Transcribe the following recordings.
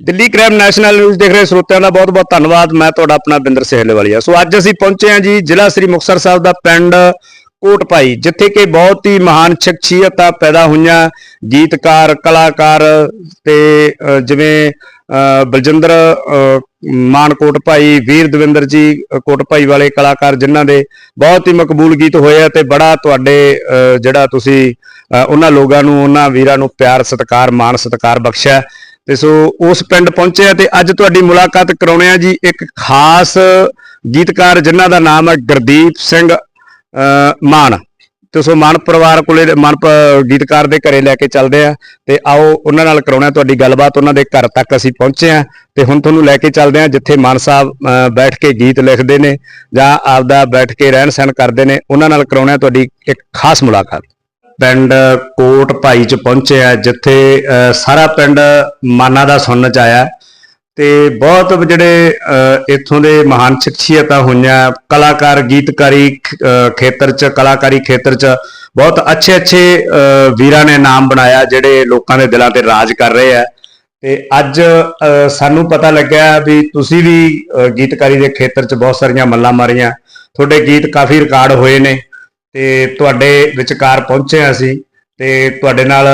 Delhi crime national news ਦੇਖ ਰਹੇ ਸਰੋਤਿਆਂ ਦਾ ਬਹੁਤ-ਬਹੁਤ ਧੰਨਵਾਦ। ਮੈਂ ਤੁਹਾਡਾ ਆਪਣਾ ਬਿੰਦਰ ਸਹਿਲੇਵਾਲੀਆ ਸੋ ਅੱਜ ਅਸੀਂ ਪਹੁੰਚੇ ਹਾਂ ਜੀ ਜ਼ਿਲ੍ਹਾ ਸ੍ਰੀ ਮੁਕਤਸਰ ਸਾਹਿਬ ਦਾ ਪਿੰਡ ਕੋਟ ਭਾਈ ਜਿੱਥੇ ਕਿ ਬਹੁਤ ਹੀ ਮਹਾਨ ਸ਼ਖਸੀਅਤਾਂ ਪੈਦਾ ਹੋਈਆਂ। ਗੀਤਕਾਰ ਕਲਾਕਾਰ ਤੇ ਜਿਵੇਂ ਅ, ਬਲਜਿੰਦਰ ਅ, ਮਾਨ ਕੋਟ ਭਾਈ ਵੀਰ ਦਵਿੰਦਰ ਜੀ ਅ, ਕੋਟ ਭਾਈ ਵਾਲੇ ਕਲਾਕਾਰ ਜਿਨ੍ਹਾਂ ਦੇ ਬਹੁਤ ਹੀ ਮਕਬੂਲ ਗੀਤ ਹੋਏ ਆ ਤੇ ਬੜਾ ਤੁਹਾਡੇ ਅ, ਜਿਹੜਾ ਤੁਸੀਂ ਅ, ਉਹਨਾਂ ਲੋਕਾਂ ਨੂੰ ਉਹਨਾਂ ਵੀਰਾਂ ਨੂੰ ਪਿਆਰ ਸਤਿਕਾਰ ਮਾਣ ਸਤਿਕਾਰ ਬਖਸ਼ਿਆ। ਤੇ ਸੋ ਉਸ ਪਿੰਡ ਪਹੁੰਚੇ ਆ ਤੇ ਅੱਜ ਤੁਹਾਡੀ ਮੁਲਾਕਾਤ ਕਰਾਉਣੇ ਆ ਜੀ ਇੱਕ ਖਾਸ ਗੀਤਕਾਰ ਜਿਨ੍ਹਾਂ ਦਾ ਨਾਮ ਹੈ ਗੁਰਦੀਪ ਸਿੰਘ ਅ, ਮਾਨ। ਤੇ ਸੋ ਮਾਨ ਪਰਿਵਾਰ ਕੋਲੇ ਮਾਨ ਪ- ਗੀਤਕਾਰ ਦੇ ਘਰੇ ਲੈ ਕੇ ਚੱਲਦੇ ਆ ਤੇ ਆਓ ਉਹਨਾਂ ਨਾਲ ਕਰਾਉਣਾ ਤੁਹਾਡੀ ਗੱਲਬਾਤ। ਉਹਨਾਂ ਦੇ ਘਰ ਤੱਕ ਅਸੀਂ ਪਹੁੰਚੇ ਆ ਤੇ ਹੁਣ ਤੁਹਾਨੂੰ ਲੈ ਕੇ ਚੱਲਦੇ ਆ ਜਿੱਥੇ ਮਾਨ ਸਾਹਿਬ ਬੈਠ ਕੇ ਗੀਤ ਲਿਖਦੇ ਨੇ ਜਾਂ ਆਪਦਾ ਬੈਠ ਕੇ ਰਹਿਣ ਸਹਿਣ ਕਰਦੇ ਨੇ। ਉਹਨਾਂ ਨਾਲ ਕਰਾਉਣਾ ਤੁਹਾਡੀ ਇੱਕ ਖਾਸ ਮੁਲਾਕਾਤ। ਪਿੰਡ ਕੋਟ ਭਾਈ ਚ ਪਹੁੰਚਿਆ ਜਿੱਥੇ ਸਾਰਾ ਪਿੰਡ ਮਾਨਾ ਦਾ ਸੁਣਨ ਚ ਆਇਆ ਤੇ ਬਹੁਤ ਜਿਹੜੇ ਇੱਥੋਂ ਦੇ ਮਹਾਨ ਸ਼ਖਸੀਅਤਾਂ ਹੋਈਆਂ, ਕਲਾਕਾਰ, ਗੀਤਕਾਰੀ ਖੇਤਰ ਚ, ਕਲਾਕਾਰੀ ਖੇਤਰ ਚ, ਬਹੁਤ ਅੱਛੇ ਅੱਛੇ ਵੀਰਾਂ ਨੇ ਨਾਮ ਬਣਾਇਆ, ਜਿਹੜੇ ਲੋਕਾਂ ਦੇ ਦਿਲਾਂ ਤੇ ਰਾਜ ਕਰ ਰਹੇ ਆ ਤੇ ਅੱਜ ਸਾਨੂੰ ਪਤਾ ਲੱਗਿਆ ਵੀ ਤੁਸੀਂ ਵੀ ਗੀਤਕਾਰੀ ਦੇ ਖੇਤਰ ਚ ਬਹੁਤ ਸਾਰੀਆਂ ਮੱਲਾਂ ਮਾਰੀਆਂ। ਤੁਹਾਡੇ ਗੀਤ ਕਾਫੀ ਰਿਕਾਰਡ ਹੋਏ ਨੇ। ਤੇ ਤੁਹਾਡੇ ਵਿਚਕਾਰ ਪਹੁੰਚੇ ਹਾਂ ਅਸੀਂ ਤੇ ਤੁਹਾਡੇ ਨਾਲ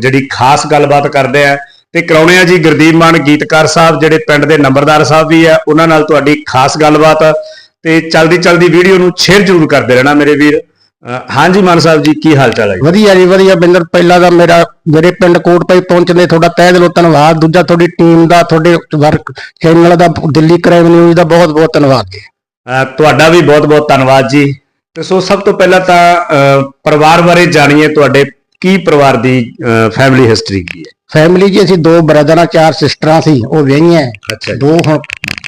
ਜਿਹੜੀ ਖਾਸ ਗੱਲਬਾਤ ਕਰਦੇ ਆ ਤੇ ਕਰਾਉਣੇ ਆ ਜੀ ਗੁਰਦੀਪ ਮਾਨ ਗੀਤਕਾਰ ਸਾਹਿਬ ਜਿਹੜੇ ਪਿੰਡ ਦੇ ਨੰਬਰਦਾਰ ਸਾਹਿਬ ਵੀ ਆ ਉਹਨਾਂ ਨਾਲ ਤੁਹਾਡੀ ਖਾਸ ਗੱਲਬਾਤ ਤੇ ਚਲਦੀ ਚਲਦੀ ਵੀਡੀਓ ਨੂੰ ਸ਼ੇਅਰ ਜ਼ਰੂਰ ਕਰਦੇ ਰਹਿਣਾ ਮੇਰੇ ਵੀਰ। ਹਾਂਜੀ ਮਾਨ ਸਾਹਿਬ ਜੀ ਕੀ ਹਾਲ ਚਾਲ ਹੈ? ਵਧੀਆ ਜੀ ਵਧੀਆ ਬਿੰਦਰ ਪਹਿਲਾ ਦਾ ਮੇਰਾ ਮੇਰੇ ਪਿੰਡ ਕੋਟਪਾਈ ਪਹੁੰਚਦੇ ਤੁਹਾਡਾ ਤਹਿ ਦਿਲੋਂ ਧੰਨਵਾਦ। ਦੂਜਾ ਤੁਹਾਡੀ ਟੀਮ ਦਾ ਤੁਹਾਡੇ ਵਰਕ ਚੈਨਲ ਦਾ ਦਿੱਲੀ ਕ੍ਰਾਈਮ ਨਿਊਜ਼ ਦਾ ਬਹੁਤ ਬਹੁਤ ਧੰਨਵਾਦ ਜੀ। ਤੁਹਾਡਾ ਵੀ ਬਹੁਤ ਬਹੁਤ ਧੰਨਵਾਦ ਜੀ। ਤੇ ਸੋ ਸਭ ਤੋਂ ਪਹਿਲਾਂ ਤਾਂ ਪਰਿਵਾਰ ਬਾਰੇ ਜਾਣੀਏ ਤੁਹਾਡੇ ਕੀ ਪਰਿਵਾਰ ਦੀ ਫੈਮਿਲੀ ਹਿਸਟਰੀ ਕੀ ਹੈ? ਫੈਮਿਲੀ ਜੀ ਅਸੀਂ ਦੋ ਬ੍ਰਦਰਾਂ ਚਾਰ ਸਿਸਟਰਾਂ ਸੀ ਉਹ ਵਿਆਹੀਆਂ ਦੋ ਹੁਣ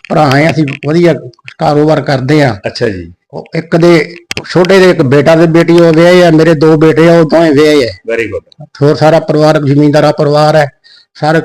ਭਰਾ ਆ ਅਸੀਂ ਵਧੀਆ ਕਾਰੋਬਾਰ ਕਰਦੇ ਆ। ਅੱਛਾ ਜੀ। ਉਹ ਇੱਕ ਦੇ ਛੋਟੇ ਦੇ ਇੱਕ ਬੇਟਾ ਤੇ ਬੇਟੀ ਉਹ ਵਿਆਹੇ ਆ ਮੇਰੇ ਦੋ ਬੇਟੇ ਆ ਉਹ ਦੋਵੇਂ ਵਿਆਹੇ ਆ ਵੈਰੀ ਗੁੱਡ ਹੋਰ ਸਾਰਾ ਪਰਿਵਾਰ ਜ਼ਮੀਂਦਾਰਾ ਪਰਿਵਾਰ ਹੈ ਸਾਰੇ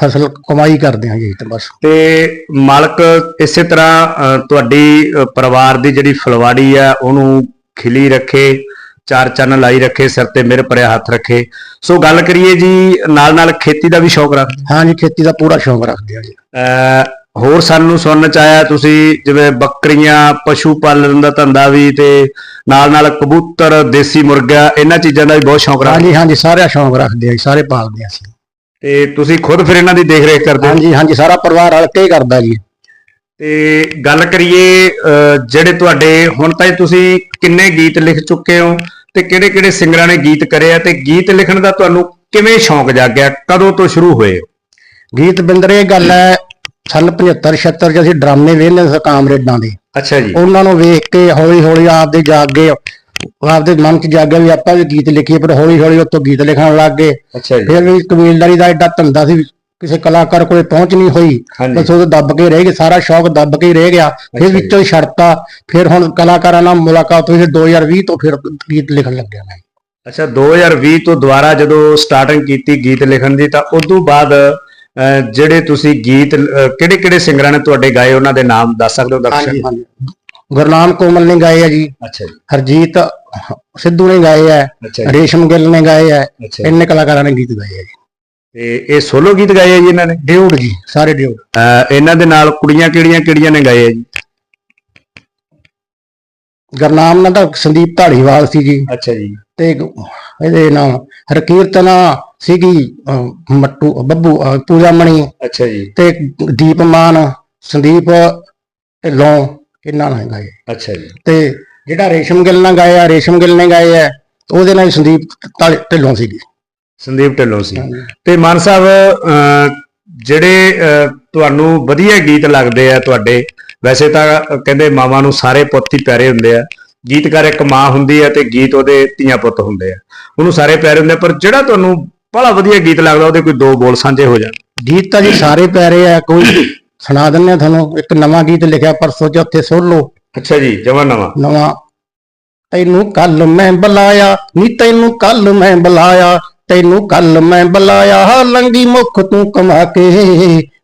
ਫਸਲ ਕਮਾਈ ਕਰਦੇ ਆ ਜੀ ਤੇ ਬਸ। ਤੇ ਮਾਲਕ ਇਸੇ ਤਰ੍ਹਾਂ ਅ, ਤੁਹਾਡੀ ਅ, ਪਰਿਵਾਰ ਦੀ ਜਿਹੜੀ ਫਲਵਾੜੀ ਆ ਉਹਨੂੰ ਖਿਲੀ ਰੱਖੇ ਚਾਰ ਚੰਨ ਲਾਈ ਰੱਖੇ ਸਿਰ ਤੇ ਮਿਹਰ ਭਰਿਆ ਹੱਥ ਰੱਖੇ। ਸੋ ਗੱਲ ਕਰੀਏ ਜੀ ਨਾਲ ਨਾਲ ਖੇਤੀ ਦਾ ਵੀ ਸ਼ੌਕ ਰੱਖਦੇ ਹਾਂ? ਜੀ ਖੇਤੀ ਦਾ ਪੂਰਾ ਸ਼ੌਂਕ ਰੱਖਦੇ ਆ ਜੀ। ਅ, ਹੋਰ ਸਾਨੂੰ ਸੁਣਨ ਚ ਆਇਆ ਤੁਸੀਂ ਜਿਵੇਂ ਬੱਕਰੀਆਂ ਪਸ਼ੂ ਪਾਲਣ ਦਾ ਧੰਦਾ ਵੀ ਤੇ ਨਾਲ ਨਾਲ ਕਬੂਤਰ ਦੇਸੀ ਮੁਰਗਾ ਇਹਨਾਂ ਚੀਜ਼ਾਂ ਦਾ ਵੀ ਬਹੁਤ ਸ਼ੌਕ ਰੱਖਦੇ ਹਾਂਜੀ ਹਾਂਜੀ ਸਾਰਾ ਸ਼ੌਂਕ ਰੱਖਦੇ ਆ ਜੀ, ਸਾਰੇ ਪਾਲਦੇ ਆ ਅਸੀਂ। ਤੇ ਤੁਸੀਂ ਖੁਦ ਫਿਰ ਇਹਨਾਂ ਦੀ ਦੇਖ ਰੇਖ ਕਰਦੇ ਹੋ? ਹਾਂਜੀ ਹਾਂਜੀ ਸਾਰਾ ਪਰਿਵਾਰ ਰਲ ਕੇ ਹੀ ਕਰਦਾ ਜੀ। ਤੇ ਗੱਲ ਕਰੀਏ ਅਹ, ਜਿਹੜੇ ਤੁਹਾਡੇ ਹੁਣ ਤਾਈਂ ਤੁਸੀਂ ਕਿੰਨੇ ਗੀਤ ਲਿਖ ਚੁੱਕੇ ਹੋ ਤੇ ਕਿਹੜੇ-ਕਿਹੜੇ ਸਿੰਗਰਾਂ ਨੇ ਗੀਤ ਕਰੇ ਆ ਤੇ ਗੀਤ ਲਿਖਣ ਦਾ ਤੁਹਾਨੂੰ ਕਿਵੇਂ ਸ਼ੌਂਕ ਜਾਗਿਆ? ਕਦੋਂ ਤੋਂ ਸ਼ੁਰੂ ਹੋਏ? ਹੋ? ਗੀਤ ਬਿੰਦਰ ਇਹ ਗੱਲ ਹੈ ਸੰਨ 75 76 ਚ ਅਸੀਂ ਡਰਾਮੇ ਵੇਖਦੇ ਸੀ ਕਾਮਰੇਡਾਂ ਦੇ। ਅੱਛਾ ਜੀ। ਉਹਨਾਂ ਨੂੰ ਵੇਖ ਕੇ ਹੌਲੀ ਹੌਲੀ ਆਪਦੇ ਜਾਗ ਗਏ ਆਪਦੇ ਮਨ ਚ ਜਾਗਿਆ ਵੀ ਆਪਾਂ ਵੀ ਗੀਤ ਲਿਖੀਏ ਪਰ ਹੌਲੀ ਹੌਲੀ ਉੱਥੋਂ ਗੀਤ ਲਿਖਣ ਲੱਗ ਗਏ। ਅੱਛਾ ਜੀ। ਫਿਰ ਵੀ ਕਬੀਲਦਾਰੀ ਦਾ ਐਡਾ ਧੰਦਾ ਸੀ ਕਿਸੇ ਕਲਾਕਾਰ ਕੋਲੇ ਪਹੁੰਚ ਨਹੀਂ ਹੋਈ। ਬਸ ਉਹ ਦੱਬ ਕੇ ਰਹਿ ਗਏ ਸਾਰਾ ਸ਼ੌਕ ਦੱਬ ਕੇ ਰਹਿ ਗਿਆ। ਫਿਰ। ਵਿੱਚੋਂ ਹੀ ਛੱਡਤਾ। ਫਿਰ ਹੁਣ ਕਲਾਕਾਰਾਂ ਨਾਲ ਮੁਲਾਕਾਤ ਹੋਈ ਫਿਰ 2020 ਤੋਂ ਫਿਰ ਗੀਤ ਲਿਖਣ ਲੱਗਿਆ ਮੈਂ। ਅੱਛਾ 2020 ਤੋਂ ਦੁਬਾਰਾ ਜਦੋਂ ਸਟਾਰਟਿੰਗ ਕੀਤੀ ਗੀਤ ਲਿਖਣ ਦੀ ਤਾਂ ਉਸ ਤੋਂ ਬਾਅਦ ਜਿਹੜੇ ਤੁਸੀਂ ਗੀਤ ਕਿਹੜੇ-ਕਿਹੜੇ ਸਿੰਗਰਾਂ ਨੇ ਤੁਹਾਡੇ ਗਾਏ ਉਹਨਾਂ ਦੇ ਨਾਮ ਦੱਸ ਸਕਦੇ ਹੋ ਦਰਸ਼ਕ? ਗੁਰਨਾਮ ਕੋਮਲ ਨੇ ਗਾਏ ਆ ਜੀ। ਅੱਛਾ ਜੀ। ਹਰਜੀਤ ਸਿੱਧੂ ਨੇ ਗਾਏ ਆ। ਰੇਸ਼ਮ ਗਿੱਲ ਨੇ ਗਾਏ ਆ। ਇੰਨੇ ਕਲਾਕਾਰਾਂ ਨੇ ਗੀਤ ਗਾਏ ਆ ਜੀ। ਤੇ ਇਹ ਸੋਲੋ ਗੀਤ ਗਾਏ ਆ ਜੀ ਇਹਨਾਂ ਨੇ? ਡਿਊਡ ਜੀ ਸਾਰੇ ਡਿਊਡ। ਇਹਨਾਂ ਦੇ ਨਾਲ ਕੁੜੀਆਂ ਕਿਹੜੀਆਂ-ਕਿਹੜੀਆਂ ਨੇ ਗਾਏ ਆ ਜੀ? ਗੁਰਨਾਮ ਨਾਲ ਤਾਂ ਸੰਦੀਪ ਢਾਲੀਵਾਲ ਸੀ ਜੀ। ਅੱਛਾ ਜੀ। ਤੇ ਇਹਦੇ ਨਾਮ ਹਰਕੀਰਤਨਾ ਸੀਗੀ ਮੱਟੂ ਬੱਬੂ ਪੂਜਾ ਮਣੀ ਅੱਛਾ ਜੀ। ਤੇ ਦੀਪ ਮਾਨ ਸੰਦੀਪ ਢਿੱਲੋਂ। ਇਹਨਾਂ ਨੇ ਗਾਏ। ਅੱਛਾ ਜੀ। ਤੇ ਜਿਹੜਾ ਰੇਸ਼ਮ ਗਿੱਲ ਨਾਲ ਗਾਇਆ ਰੇਸ਼ਮ ਗਿੱਲ ਨੇ ਗਾਏ ਆ ਉਹਦੇ ਨਾਲ ਸੰਦੀਪ ਢਾਲ- ਸੀਗੀ। ਸੰਦੀਪ ਢਿੱਲੋਂ ਸੀ। ਤੇ ਮਾਨ ਸਾਹਿਬ ਜਿਹੜੇ ਤੁਹਾਨੂੰ ਵਧੀਆ ਗੀਤ ਲੱਗਦੇ ਆ ਤੁਹਾਡੇ ਵੈਸੇ ਤਾਂ ਕਹਿੰਦੇ ਮਾਵਾਂ ਨੂੰ ਸਾਰੇ ਪੁੱਤ ਹੀ ਪਿਆਰੇ ਹੁੰਦੇ ਆ। ਗੀਤਕਾਰ ਇੱਕ ਮਾਂ ਹੁੰਦੀ ਆ ਤੇ ਗੀਤ ਉਹਦੇ ਧੀਆਂ ਪੁੱਤ ਹੁੰਦੇ ਆ। ਉਹਨੂੰ ਸਾਰੇ ਪਿਆਰੇ ਹੁੰਦੇ ਆ ਪਰ ਜਿਹੜਾ ਤੁਹਾਨੂੰ ਬੜਾ ਵਧੀਆ ਗੀਤ ਲੱਗਦਾ ਉਹਦੇ ਕੋਈ ਦੋ ਬੋਲ ਸਾਂਝੇ ਹੋ ਜਾਣ। ਗੀਤ ਤਾਂ ਜੀ ਸਾਰੇ ਪਿਆਰੇ ਆ ਕੋਈ ਸੁਣਾ ਦਿੰਨੇ ਤੁਹਾਨੂੰ ਇੱਕ ਨਵਾਂ ਗੀਤ ਲਿਖਿਆ ਪਰਸੋਂ ਚੌਥੇ ਸੁਣ ਲਓ। ਅੱਛਾ ਜੀ ਜਮਾ ਨਵਾਂ। ਨਵਾਂ। ਤੈਨੂੰ ਕੱਲ ਮੈਂ ਬੁਲਾਇਆ ਨੀ ਤੈਨੂੰ ਕੱਲ ਮੈਂ ਬੁਲਾਇਆ ਤੈਨੂੰ ਕੱਲ ਮੈਂ ਬੁਲਾਇਆ ਲੰਗੀ ਮੁਖ ਤੂੰ ਕਮਾ ਕੇ।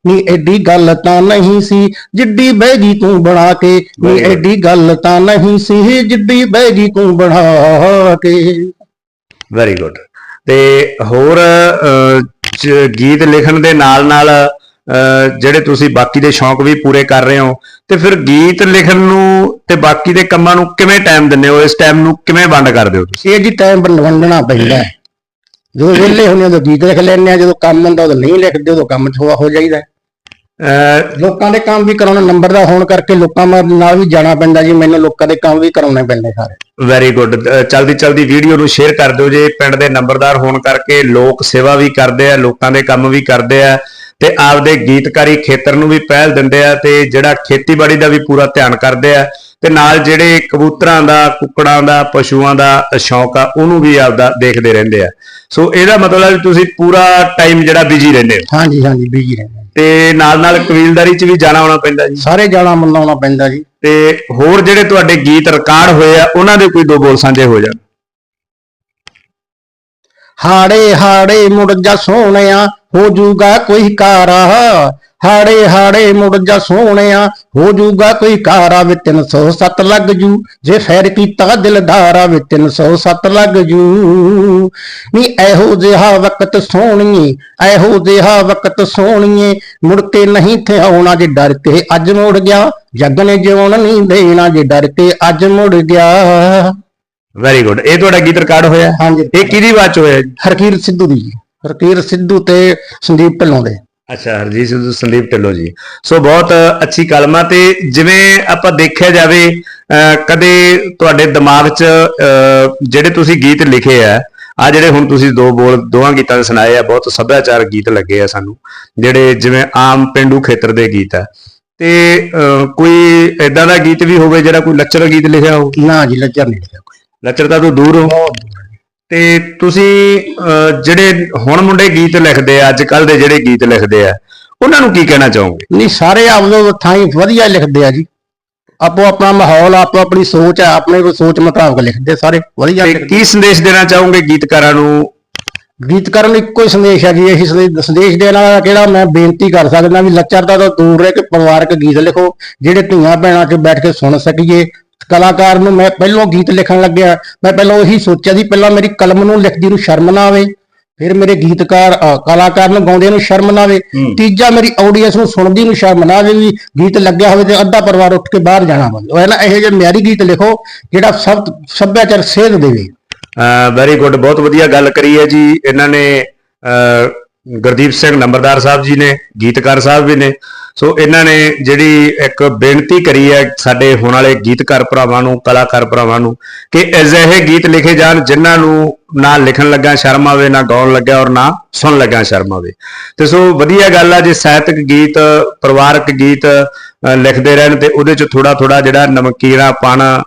ਨੀ ਐਡੀ ਗੱਲ ਤਾਂ ਨਹੀਂ ਸੀ ਜਿੱਡੀ ਬੈਗੀ ਤੂੰ ਬਣਾ ਕੇ। ਨੀ. ਐਡੀ ਗੱਲ ਤਾਂ ਨਹੀਂ ਸੀ ਜਿੱਡੀ ਬੈਗੀ ਤੂੰ ਬਣਾ ਕੇ। ਵੈਰੀ ਗੁੱਡ ਤੇ ਹੋਰ ਗੀਤ ਲਿਖਣ ਦੇ ਨਾਲ ਨਾਲ ਜਿਹੜੇ ਤੁਸੀਂ ਬਾਕੀ ਦੇ ਸ਼ੌਂਕ ਵੀ ਪੂਰੇ ਕਰ ਰਹੇ ਹੋ ਤੇ ਫਿਰ ਗੀਤ ਲਿਖਣ ਨੂੰ ਤੇ ਬਾਕੀ ਦੇ ਕੰਮਾਂ ਨੂੰ ਕਿਵੇਂ ਟਾਈਮ ਦਿੰਦੇ ਹੋ? ਇਸ ਟਾਈਮ ਨੂੰ ਕਿਵੇਂ ਵੰਡ ਕਰਦੇ ਹੋ ਤੁਸੀਂ? ਇਹ ਜੀ ਟਾਈਮ ਵੰਡਣਾ ਪੈਂਦਾ ਹੈ। ਜਦੋਂ ਵਿਹਲੇ ਹੁੰਦੇ ਉਦੋਂ ਗੀਤ ਲਿਖ ਲੈਂਦੇ ਆ ਜਦੋਂ ਕੰਮ ਹੁੰਦਾ ਉਦੋਂ ਨਹੀਂ ਲਿਖਦੇ ਉਦੋਂ ਕੰਮ 'ਚ ਹੋ ਜਾਈਦਾ ਲੋਕਾਂ ਦੇ ਕੰਮ ਵੀ ਕਰਾਉਣਾ ਨੰਬਰ ਦਾ ਹੋਣ ਕਰਕੇ ਲੋਕਾਂ ਨਾਲ ਵੀ ਜਾਣਾ ਪੈਂਦਾ ਜੀ ਮੈਨੂੰ ਲੋਕਾਂ ਦੇ ਕੰਮ ਵੀ ਕਰਾਉਣੇ ਪੈਂਦੇ ਸਾਰੇ। ਵੈਰੀ ਗੁੱਡ ਚਲਦੀ ਚਲਦੀ ਵੀਡੀਓ ਨੂੰ ਸ਼ੇਅਰ ਕਰ ਦਿਓ ਜੇ ਪਿੰਡ ਦੇ ਨੰਬਰਦਾਰ ਹੋਣ ਕਰਕੇ ਲੋਕ ਸੇਵਾ ਵੀ ਕਰਦੇ ਆ ਲੋਕਾਂ ਦੇ ਕੰਮ ਵੀ ਕਰਦੇ ਆ ਤੇ ਆਪਦੇ ਗੀਤਕਾਰੀ ਖੇਤਰ ਨੂੰ ਵੀ ਪਹਿਲ ਦਿੰਦੇ ਆ ਤੇ ਜਿਹੜਾ ਖੇਤੀਬਾੜੀ ਦਾ ਵੀ ਪੂਰਾ ਧਿਆਨ ਕਰਦੇ ਆ। ਤੇ ਨਾਲ ਜਿਹੜੇ ਕਬੂਤਰਾਂ ਦਾ ਕੁੱਕੜਾਂ ਦਾ ਪਸ਼ੂਆਂ ਦਾ ਸ਼ੌਂਕ ਆ ਉਹਨੂੰ ਵੀ ਆਪਦਾ ਦੇਖਦੇ ਰਹਿੰਦੇ ਆ। ਸੋ ਇਹਦਾ ਮਤਲਬ ਹੈ ਵੀ ਤੁਸੀਂ ਪੂਰਾ ਟਾਈਮ ਜਿਹੜਾ ਬਿਜ਼ੀ ਰਹਿੰਦੇ ਹੋ। ਹਾਂਜੀ ਹਾਂਜੀ ਬੀਜੀ ਰਹਿੰਦੇ ਤੇ ਨਾਲ ਨਾਲ ਕਬੀਲਦਾਰੀ 'ਚ ਵੀ ਜਾਣਾ ਆਉਣਾ ਪੈਂਦਾ ਜੀ। ਸਾਰੇ ਜਾਣਾ ਮਨਾਉਣਾ ਪੈਂਦਾ ਜੀ। ਤੇ ਹੋਰ ਜਿਹੜੇ ਤੁਹਾਡੇ ਗੀਤ ਰਿਕਾਰਡ ਹੋਏ ਆ ਉਹਨਾਂ ਦੇ ਕੋਈ ਦੋ ਬੋਲ ਸਾਂਝੇ ਹੋ ਜਾਣ। ਹਾੜੇ ਹਾੜੇ ਮੁੜ ਜਾ ਸੋਹਣਿਆ ਹੋ ਜੂਗਾ ਕੋਈ ਕਾਰਾ। ਹਾੜੇ ਹਾੜੇ ਮੁੜ ਜਾ ਸੋਹਣਿਆ ਹੋ ਜੂਗਾ ਕੋਈ ਕਾਰਾ ਵੀ 307 ਲੱਗ ਜੂ। ਜੇ ਫੈਰ ਕੀਤਾ ਦਿਲਦਾਰਾ ਵੀ 307 ਲੱਗ ਜੂ। ਨੀ ਇਹੋ ਜਿਹਾ ਵਕਤ ਸੋਹਣੀਏ, ਇਹੋ ਜਿਹਾ ਵਕਤ ਸੋਹਣੀਏ, ਮੁੜ ਕੇ ਨਹੀਂ ਥੇ ਆਉਣਾ ਜੇ ਡਰ ਕੇ ਅੱਜ ਮੁੜ ਗਿਆ, ਜੱਗ ਨੇ ਜਿਉਣ ਨਹੀਂ ਦੇਣਾ ਜੇ ਡਰ ਕੇ ਅੱਜ ਮੁੜ ਗਿਆ। ਵੈਰੀ ਗੁੱਡ ਇਹ ਤੁਹਾਡਾ ਗੀਤ ਰਿਕਾਰਡ ਹੋਇਆ? ਹਾਂਜੀ। ਇਹ ਕਿਹਦੀ ਆਵਾਜ਼ 'ਚ ਹੋਇਆ? ਜੀ ਹਰਕੀਰ ਸਿੱਧੂ ਦੀ ਜੀ। ਹਰਕੀਰ ਸਿੱਧੂ ਤੇ ਸੰਦੀਪ ਢਿੱਲੋਂ ਦੇ। ਅੱਛਾ ਹਰਜੀਤ ਸਿੱਧੂ ਸੰਦੀਪ ਢਿੱਲੋਂ ਜੀ। ਸੋ ਬਹੁਤ ਅੱਛੀ ਕਲਮਾ ਤੇ ਜਿਵੇਂ ਆਪਾਂ ਦੇਖਿਆ ਜਾਵੇ ਅਹ, ਕਦੇ ਤੁਹਾਡੇ ਦਿਮਾਗ 'ਚ ਅਹ, ਜਿਹੜੇ ਤੁਸੀਂ ਗੀਤ ਲਿਖੇ ਆ ਆ ਜਿਹੜੇ ਹੁਣ ਤੁਸੀਂ ਦੋ ਬੋਲ ਦੋਹਾਂ ਗੀਤਾਂ ਦੇ ਸੁਣਾਏ ਆ ਬਹੁਤ ਸੱਭਿਆਚਾਰ ਗੀਤ ਲੱਗੇ ਆ ਸਾਨੂੰ ਜਿਹੜੇ ਜਿਵੇਂ ਆਮ ਪਿੰਡੂ ਖੇਤਰ ਦੇ ਗੀਤ ਆ। ਤੇ ਅਹ, ਕੋਈ ਇਦਾਂ ਦਾ ਗੀਤ ਵੀ ਹੋਵੇ ਜਿਹੜਾ ਕੋਈ ਲੱਚਰ ਗੀਤ ਲਿਖਿਆ ਹੋ ਨਾ ਜੀ ਲੱਜਰ ਨਹੀਂ ਲਿਖਿਆ। ਕੋਈ ਲੱਚਰਤਾ ਤੋਂ ਦੂਰ ਹੋ। ਤੇ ਤੁਸੀਂ ਜਿਹੜੇ ਹੁਣ ਮੁੰਡੇ ਗੀਤ ਲਿਖਦੇ ਆ ਅੱਜ ਕੱਲ ਦੇ ਜਿਹੜੇ ਗੀਤ ਲਿਖਦੇ ਆ ਉਹਨਾਂ ਨੂੰ ਕੀ ਕਹਿਣਾ ਚਾਹੋਗੇ? ਨਹੀਂ ਸਾਰੇ ਆਪੋ ਥਾਈ ਵਧੀਆ ਲਿਖਦੇ ਆ ਜੀ। ਆਪੋ ਆਪਣਾ ਮਾਹੌਲ ਆਪੋ ਆਪਣੀ ਸੋਚ ਹੈ ਆਪਣੇ ਕੋਈ ਸੋਚ ਮੁਤਾਬਕ ਲਿਖਦੇ ਸਾਰੇ ਵਧੀਆ ਤੇ ਕੀ ਸੰਦੇਸ਼ ਦੇਣਾ ਚਾਹੋਗੇ ਗੀਤਕਾਰਾਂ ਨੂੰ? ਗੀਤਕਾਰ ਨੂੰ ਇੱਕੋ ਹੀ ਸੰਦੇਸ਼ ਹੈ ਜੀ ਇਹੀ ਸੰਦੇਸ਼ ਦੇਣ ਵਾਲਾ ਕਿਹੜਾ ਮੈਂ ਬੇਨਤੀ ਕਰ ਸਕਦਾ ਵੀ ਲੱਚਰਤਾ ਤੋਂ ਦੂਰ ਰਹਿ ਕੇ ਪਰਿਵਾਰਕ ਗੀਤ ਲਿਖੋ ਜਿਹੜੇ ਧੀਆਂ ਭੈਣਾਂ 'ਚ ਬੈਠ ਕੇ ਸੁਣ ਸਕੀਏ ਕਲਾਕਾਰ ਨੂੰ ਮੈਂ ਪਹਿਲਾਂ ਗੀਤ ਲਿਖਣ ਲੱਗਿਆ। ਮੈਂ ਪਹਿਲਾਂ ਉਹੀ ਸੋਚਿਆ ਸੀ ਪਹਿਲਾਂ ਮੇਰੀ ਕਲਮ ਨੂੰ ਲਿਖਦੀ ਨੂੰ ਸ਼ਰਮ ਨਾ ਆਵੇ। ਫਿਰ ਮੇਰੇ ਗੀਤਕਾਰ ਕਲਾਕਾਰ ਨੂੰ ਗਾਉਂਦੇ ਨੂੰ ਸ਼ਰਮ ਨਾ ਆਵੇ। ਤੀਜਾ ਮੇਰੀ ਆਡੀਅנס ਨੂੰ ਸੁਣਦੀ ਨੂੰ ਸ਼ਰਮ ਨਾ ਆਵੇ ਵੀ ਗੀਤ ਲੱਗਿਆ ਹੋਵੇ ਤੇ ਅੱਧਾ ਪਰਿਵਾਰ ਉੱਠ ਕੇ ਬਾਹਰ ਜਾਣਾ ਪਵੇ ਉਹ ਹੈ ਨਾ ਇਹੋ ਜਿਹੇ ਮਿਆਰੀ ਗੀਤ ਲਿਖੋ ਜਿਹੜਾ ਸਭ ਸੱਭਿਆਚਾਰ ਸੇਧ ਦੇਵੇ। ਵੈਰੀ ਗੁੱਡ ਬਹੁਤ ਵਧੀਆ ਗੱਲ ਕਰੀ ਹੈ ਜੀ। ਇਹਨਾਂ ਨੇ ਗੁਰਦੀਪ ਸਿੰਘ ਨੰਬਰਦਾਰ ਸਾਹਿਬ ਜੀ ਨੇ ਗੀਤਕਾਰ ਸਾਹਿਬ ਵੀ ਨੇ। ਸੋ ਇਹਨਾਂ ਨੇ ਜਿਹੜੀ ਇੱਕ ਬੇਨਤੀ ਕਰੀ ਹੈ ਸਾਡੇ ਹੋਣ ਵਾਲੇ ਗੀਤਕਾਰ ਭਰਾਵਾਂ ਨੂੰ ਕਲਾਕਾਰ ਭਰਾਵਾਂ ਨੂੰ ਕਿ ਅਜਿਹੇ ਗੀਤ ਲਿਖੇ ਜਾਣ ਜਿਨ੍ਹਾਂ ਨੂੰ ਨਾ ਲਿਖਣ ਲੱਗਾ ਸ਼ਰਮ ਆਵੇ ਨਾ ਗਾਉਣ ਲੱਗਾ ਔਰ ਨਾ ਸੁਣ ਲੱਗਾ ਸ਼ਰਮ ਆਵੇ। ਤੇ ਸੋ ਵਧੀਆ ਗੱਲ ਆ ਜੇ ਸਾਹਿਤਕ ਗੀਤ ਪਰਿਵਾਰਕ ਗੀਤ ਲਿਖਦੇ ਰਹਿਣ ਤੇ ਉਹਦੇ ਚ ਥੋੜਾ ਥੋੜਾ ਜਿਹੜਾ ਨਮਕੀਨਾਪਣ ਅਹ,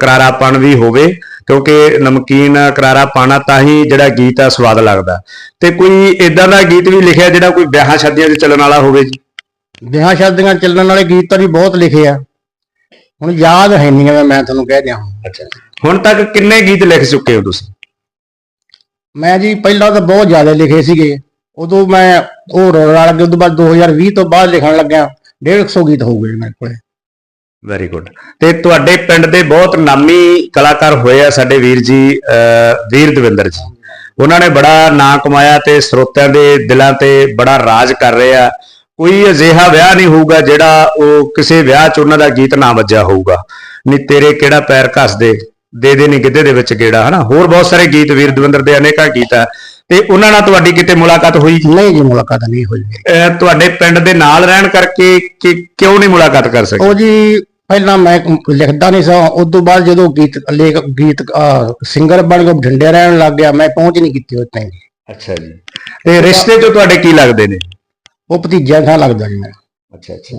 ਕਰਾਰਾਪਣ ਵੀ ਹੋਵੇ ਕਿਉਂਕਿ ਨਮਕੀਨ ਕਰਾਰਾ ਪਾਣਾ ਤਾਂ ਹੀ ਜਿਹੜਾ ਗੀਤ ਆ ਸਵਾਦ ਲੱਗਦਾ। ਤੇ ਕੋਈ ਇਦਾਂ ਦਾ ਗੀਤ ਵੀ ਲਿਖਿਆ ਜਿਹੜਾ ਕੋਈ ਵਿਆਹਾਂ ਸ਼ਾਦੀਆਂ 'ਚ ਚੱਲਣ ਵਾਲਾ ਹੋਵੇ? ਜੀ ਵਿਆਹ ਸ਼ਾਦੀਆਂ ਚੱਲਣ ਵਾਲੇ ਗੀਤ ਤਾਂ ਵੀ ਬਹੁਤ ਲਿਖੇ ਆ। ਹੁਣ ਯਾਦ ਹੈ ਨਹੀਂ ਮੈਂ ਤੁਹਾਨੂੰ ਕਹਿ ਦਿਆਂ ਅੱਛਾ ਹੁਣ ਤੱਕ ਕਿੰਨੇ ਗੀਤ ਲਿਖ ਚੁੱਕੇ ਹੋ ਤੁਸੀਂ? ਮੈਂ ਜੀ ਪਹਿਲਾਂ ਤਾਂ ਬਹੁਤ ਜ਼ਿਆਦਾ ਲਿਖੇ ਸੀਗੇ। ਉਦੋਂ ਮੈਂ ਉਹ ਰਲ ਕੇ ਉਦੋਂ ਬਾਅਦ 2020 ਤੋਂ ਬਾਅਦ ਲਿਖਣ ਲੱਗਿਆ। 150 ਗੀਤ ਹੋ ਗਏ ਮੇਰੇ ਕੋਲੇ। ਵੈਰੀ ਗੁੱਡ ਤੇ ਤੁਹਾਡੇ ਪਿੰਡ ਦੇ ਬਹੁਤ ਨਾਮੀ ਕਲਾਕਾਰ ਹੋਏ ਆ ਸਾਡੇ ਵੀਰ ਜੀ ਵੀਰ ਦਵਿੰਦਰ ਜੀ। ਉਹਨਾਂ ਨੇ ਬੜਾ ਨਾਂ ਕਮਾਇਆ ਤੇ ਸਰੋਤਿਆਂ ਦੇ ਦਿਲਾਂ ਤੇ ਬੜਾ ਰਾਜ ਕਰ ਰਹੇ ਆ। ਕੋਈ ਅਜਿਹਾ ਵਿਆਹ ਨਹੀਂ ਹੋਊਗਾ ਜਿਹੜਾ ਉਹ ਕਿਸੇ ਵਿਆਹ 'ਚ ਉਹਨਾਂ ਦਾ ਗੀਤ ਨਾ ਵੱਜਿਆ ਹੋਊਗਾ। ਨੀ ਤੇਰੇ ਕਿਹੜਾ ਪੈਰ ਘਸਦੇ ਦੇ ਦੇ ਨੀ ਗਿੱਧੇ ਦੇ ਵਿੱਚ ਕਿਹੜਾ ਹਨਾ? ਹੋਰ ਬਹੁਤ ਸਾਰੇ ਗੀਤ ਵੀਰ ਦਵਿੰਦਰ ਦੇ ਅਨੇਕਾਂ ਗੀਤ ਆ। ਤੇ ਉਹਨਾਂ ਨਾਲ ਤੁਹਾਡੀ ਕਿਤੇ ਮੁਲਾਕਾਤ ਹੋਈ? ਨਹੀਂ ਜੀ ਮੁਲਾਕਾਤ ਨਹੀਂ ਹੋਈ। ਤੁਹਾਡੇ ਪਿੰਡ ਦੇ ਨਾਲ ਰਹਿਣ ਕਰਕੇ ਕਿ ਕਿਉਂ ਨਹੀਂ ਮੁਲਾਕਾਤ ਕਰ ਸਕੇ? ਉਹ ਜੀ ਪਹਿਲਾਂ ਮੈਂ ਲਿਖਦਾ ਨਹੀਂ ਸਾਂ ਉਸ ਤੋਂ ਬਾਅਦ ਜਦੋਂ ਗੀਤ ਲੇਖ ਗੀਤ ਸਿੰਗਰ ਬਣ ਕੇ ਢੰਡੇ ਰਹਿਣ ਲੱਗ ਗਿਆ ਮੈਂ ਪਹੁੰਚ ਨਹੀਂ ਕੀਤੀ ਉੱਥੇ ਜੀ ਅੱਛਾ ਜੀ। ਤੇ ਰਿਸ਼ਤੇ 'ਚ ਤੁਹਾਡੇ ਕੀ ਲੱਗਦੇ ਨੇ? ਉਹ ਭਤੀਜਿਆਂ ਥਾਂ ਲੱਗਦਾ ਜੀ ਮੈਂ ਅੱਛਾ ਅੱਛਾ।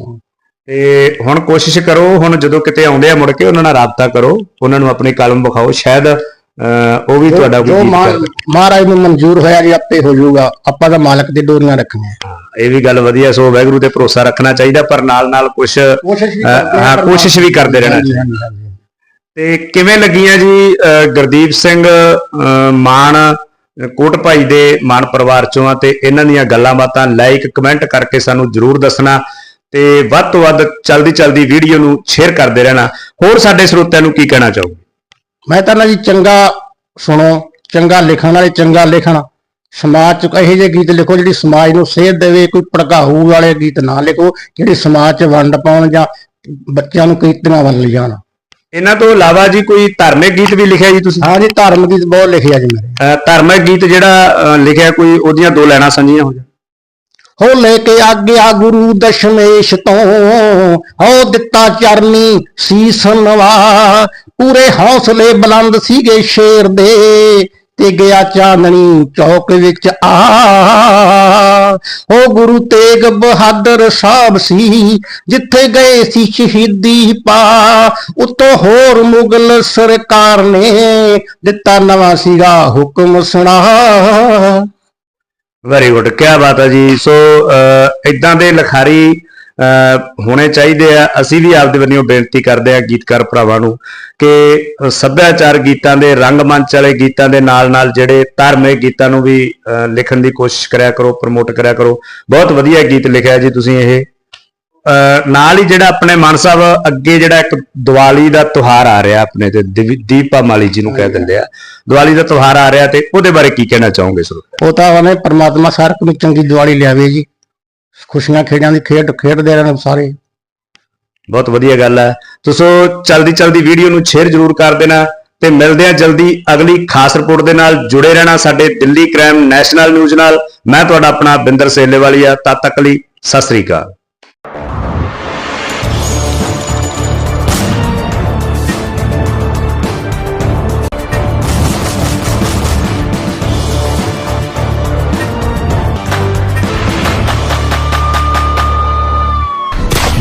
ਤੇ ਹੁਣ ਕੋਸ਼ਿਸ਼ ਕਰੋ ਹੁਣ ਜਦੋਂ ਕਿਤੇ ਆਉਂਦੇ ਆ ਮੁੜ ਕੇ ਉਹਨਾਂ ਨਾਲ ਰਾਬਤਾ ਕਰੋ ਉਹਨਾਂ ਨੂੰ ਆਪਣੀ ਕਲਮ ਵਿਖਾਓ ਸ਼ਾਇਦ ਉਹ ਵੀ ਤੁਹਾਡਾ ਕੋਈ ਮਹਾਰਾਜ ਨੂੰ ਮਨਜ਼ੂਰ ਹੋਇਆ ਜੀ ਆਪੇ ਹੋ ਜਾਊਗਾ। ਆਪਾਂ ਤਾਂ ਮਾਲਕ ਦੇ ਡੋਰੀਆਂ ਰੱਖਣੀਆਂ। ਇਹ ਵੀ ਗੱਲ ਵਧੀਆ ਸੋ ਵੈਗਰੂ ਤੇ ਭਰੋਸਾ ਰੱਖਣਾ ਚਾਹੀਦਾ ਪਰ ਨਾਲ ਨਾਲ ਕੁਝ ਕੋਸ਼ਿਸ਼ ਵੀ ਅ, ਕਰਦੇ ਹਾਂ, ਕੋਸ਼ਿਸ਼ ਵੀ ਕਰਦੇ ਰਹਿਣਾ ਹਾਂਜੀ। ਤੇ ਕਿਵੇਂ ਲੱਗੀਆਂ ਜੀ ਗੁਰਦੀਪ ਸਿੰਘ ਮਾਨ ਕੋਟ ਭਾਈ ਦੇ ਮਾਨ ਪਰਿਵਾਰ ਚੋਂ ਆ ਤੇ ਇਹਨਾਂ ਦੀਆਂ ਗੱਲਾਂ ਬਾਤਾਂ ਲਾਈਕ ਕਮੈਂਟ ਕਰਕੇ ਸਾਨੂੰ ਜਰੂਰ ਦੱਸਣਾ ਤੇ ਵੱਧ ਤੋਂ ਵੱਧ ਚਲਦੀ ਚਲਦੀ ਵੀਡੀਓ ਨੂੰ ਸ਼ੇਅਰ ਕਰਦੇ ਰਹਿਣਾ। ਹੋਰ ਸਾਡੇ ਸਰੋਤਿਆਂ ਨੂੰ ਕੀ ਕਹਿਣਾ ਚਾਹੋਗੇ? ਮੈਂ ਤਾਂ ਨਾ ਜੀ ਚੰਗਾ ਸੁਣੋ ਚੰਗਾ ਲਿਖਣ ਵਾਲੇ ਚੰਗਾ ਲਿਖਣ। ਸਮਾਜ ਚ ਇਹੋ ਜਿਹੇ ਗੀਤ ਲਿਖੋ ਜਿਹੜੀ ਸਮਾਜ ਨੂੰ ਸੇਧ ਦੇਵੇ ਕੋਈ ਭੜਕਾਊ ਵਾਲੇ ਗੀਤ ਨਾ ਲਿਖੋ ਜਿਹੜੇ ਸਮਾਜ ਚ ਵੰਡ ਪਾਉਣ ਜਾਂ ਬੱਚਿਆਂ ਨੂੰ ਕੀਰਤਨਾਂ ਵੱਲ ਲਿਜਾਣ ਇਹਨਾਂ ਤੋਂ ਇਲਾਵਾ ਜੀ ਕੋਈ ਧਾਰਮਿਕ ਗੀਤ ਵੀ ਲਿਖਿਆ ਜੀ ਤੁਸੀਂ? ਹਾਂ ਜੀ ਧਰਮ ਗੀਤ ਬਹੁਤ ਲਿਖਿਆ ਜੀ ਮੇਰੇ ਧਾਰਮਿਕ ਗੀਤ ਜਿਹੜਾ ਲਿਖਿਆ ਕੋਈ ਉਹਦੀਆਂ ਦੋ ਲੈਣਾ ਸਾਂਝੀਆਂ ਹੋ ਜਾਣ। ਹੋ ਲੈ ਕੇ ਆਗਿਆ ਗੁਰੂ ਦਸ਼ਮੇਸ਼ ਤੋਂ ਹੋ ਦਿੱਤਾ ਚਰਨੀ ਸੀਸ ਨਵਾ ਪੂਰੇ ਹੌਸਲੇ ਬੁਲੰਦ ਸੀਗੇ ਸ਼ੇਰ ਦੇ। ਤੇ ਗਿਆ ਚਾਂਦਨੀ ਚੌਕ ਵਿੱਚ ਆ। ਹੋ ਗੁਰੂ ਤੇਗ ਬਹਾਦਰ ਸਾਹਿਬ ਸੀ, ਜਿੱਥੇ ਗਏ ਸੀ ਸ਼ਹੀਦੀ ਪਾ। ਉਤੋਂ ਹੋਰ ਮੁਗਲ ਸਰਕਾਰ ਨੇ ਦਿੱਤਾ ਨਵਾਂ ਸੀਗਾ ਹੁਕਮ ਸੁਣਾ। ਵੈਰੀ ਗੁੱਡ ਕੀ ਬਾਤ ਹੈ ਜੀ। ਸੋ ਇਦਾਂ ਦੇ ਲਿਖਾਰੀ ਹੋਣੇ ਚਾਹੀਦੇ ਆ। ਅਸੀਂ ਵੀ ਆਪਦੇ ਵੱਲੋਂ ਬੇਨਤੀ ਕਰਦੇ ਆ ਗੀਤਕਾਰ ਭਰਾਵਾਂ ਨੂੰ ਕਿ ਸੱਭਿਆਚਾਰ ਗੀਤਾਂ ਦੇ ਰੰਗਮੰਚ ਵਾਲੇ ਗੀਤਾਂ ਦੇ ਨਾਲ ਨਾਲ ਜਿਹੜੇ ਧਾਰਮਿਕ ਗੀਤਾਂ ਨੂੰ ਵੀ ਅਹ, ਲਿਖਣ ਦੀ ਕੋਸ਼ਿਸ਼ ਕਰਿਆ ਕਰੋ ਪ੍ਰਮੋਟ ਕਰਿਆ ਕਰੋ। ਬਹੁਤ ਵਧੀਆ ਗੀਤ ਲਿਖਿਆ ਜੀ ਤੁਸੀਂ ਇਹ। ਅਹ, ਨਾਲ ਹੀ ਜਿਹੜਾ ਆਪਣੇ ਮਾਨ ਸਾਹਿਬ ਅੱਗੇ ਜਿਹੜਾ ਇੱਕ ਦੀਵਾਲੀ ਦਾ ਤਿਉਹਾਰ ਆ ਰਿਹਾ ਆਪਣੇ ਤੇ ਦੀਪਾ ਮਾਲੀ ਜੀ ਨੂੰ ਕਹਿ ਦਿੰਦੇ ਆ। ਦੀਵਾਲੀ ਦਾ ਤਿਉਹਾਰ ਆ ਰਿਹਾ ਤੇ ਉਹਦੇ ਬਾਰੇ ਕੀ ਕਹਿਣਾ ਚਾਹੋਗੇ ਸਰੋਤ? ਉਹ ਤਾਂ ਉਹਨੇ ਪ੍ਰਮਾਤਮਾ ਸਾਰਕ ਨੂੰ ਚੰਗੀ ਦੀਵਾਲੀ ਲਿਆਵੇ ਜੀ। ਖੁਸ਼ੀਆਂ ਖੇਡਾਂ ਦੀ ਖੇਡ ਖੇਡਦੇ ਰਹਿਣ ਸਾਰੇ। ਬਹੁਤ ਵਧੀਆ ਗੱਲ ਹੈ ਤੁਸੀਂ ਚਲਦੀ ਚਲਦੀ ਵੀਡੀਓ ਨੂੰ ਸ਼ੇਅਰ ਜ਼ਰੂਰ ਕਰ ਦੇਣਾ ਤੇ ਮਿਲਦੇ ਆ ਜਲਦੀ ਅਗਲੀ ਖਾਸ ਰਿਪੋਰਟ ਦੇ ਨਾਲ। ਜੁੜੇ ਰਹਿਣਾ ਸਾਡੇ ਦਿੱਲੀ ਕ੍ਰਾਈਮ ਨੈਸ਼ਨਲ ਨਿਊਜ਼ ਨਾਲ। ਮੈਂ ਤੁਹਾਡਾ ਆਪਣਾ ਬਿੰਦਰ ਸੇਲੇਵਾਲੀਆ, ਤਦ ਤੱਕ ਲਈ ਸਤਿ ਸ੍ਰੀ ਅਕਾਲ।